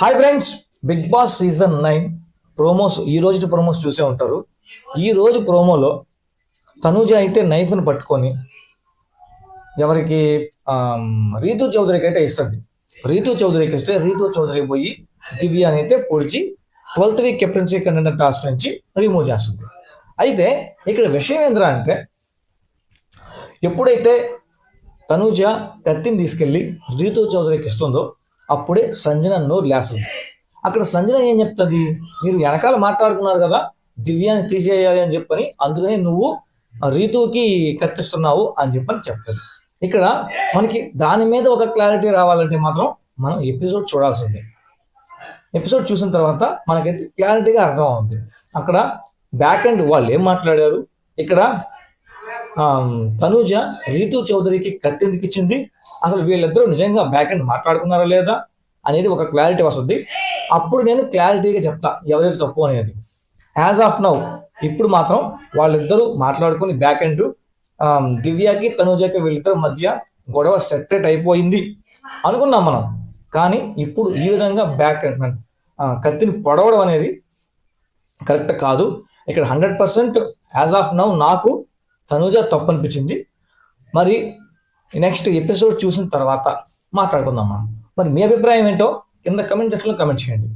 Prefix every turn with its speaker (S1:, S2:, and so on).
S1: Hi friends Bigg Boss season nine promos ఈ రోజు promos చూసే ఉంటారు. ఈ రోజు ప్రోమోలో తనూజ అయితే నైఫ్ని పట్టుకొని ఎవరికి రీతు చౌదరికి అయితే ఇస్తుంది. రీతు చౌదరికి ఇస్తే రీతు చౌదరి పోయి దివ్య అని అయితే పొడిచి twelfth week captaincy contender task నుంచి రిమూవ్ చేస్తుంది. అయితే ఇక్కడ విషయం ఏంద్రా అంటే ఎప్పుడైతే తనూజ కత్తిని తీసుకెళ్ళి రీతు చౌదరికి ఇస్తుందో అప్పుడే సంజన నోరు లేస్తుంది. అక్కడ సంజన ఏం చెప్తుంది? మీరు వెనకాల మాట్లాడుకున్నారు కదా దివ్యాన్ని తీసేయాలి అని చెప్పని అందుకని నువ్వు రీతుకి కత్తిస్తున్నావు అని చెప్పని చెప్తుంది. ఇక్కడ మనకి దాని మీద ఒక క్లారిటీ రావాలంటే మాత్రం మనం ఎపిసోడ్ చూడాల్సిందే. ఎపిసోడ్ చూసిన తర్వాత మనకైతే క్లారిటీగా అర్థం అవుతుంది అక్కడ బ్యాక్ అండ్ వాళ్ళు ఏం మాట్లాడారు? ఇక్కడ తనూజ రీతు చౌదరికి కత్తి ఎందుకు ఇచ్చింది? అసలు వీళ్ళిద్దరూ నిజంగా బ్యాక్ అండ్ మాట్లాడుకున్నారా లేదా అనేది ఒక క్లారిటీ వస్తుంది. అప్పుడు నేను క్లారిటీగా చెప్తా ఎవరైతే తప్పు అనేది. యాజ్ ఆఫ్ నౌ ఇప్పుడు మాత్రం వాళ్ళిద్దరూ మాట్లాడుకుని బ్యాక్ అండ్ దివ్యకి తనుజకి వీళ్ళిద్దరి మధ్య గొడవ సెటరేట్ అయిపోయింది అనుకున్నాం మనం. కానీ ఇప్పుడు ఈ విధంగా బ్యాక్ అండ్ కత్తిని పొడవడం అనేది కరెక్ట్ కాదు. ఇక్కడ hundred percent as of now నాకు తనుజ తప్పు అనిపించింది. మరి నెక్స్ట్ ఎపిసోడ్ చూసిన తర్వాత మాట్లాడుకుందాం మనం. మరి మీ అభిప్రాయం ఏంటో కింద కమెంట్ సెక్షన్లో కమెంట్ చేయండి.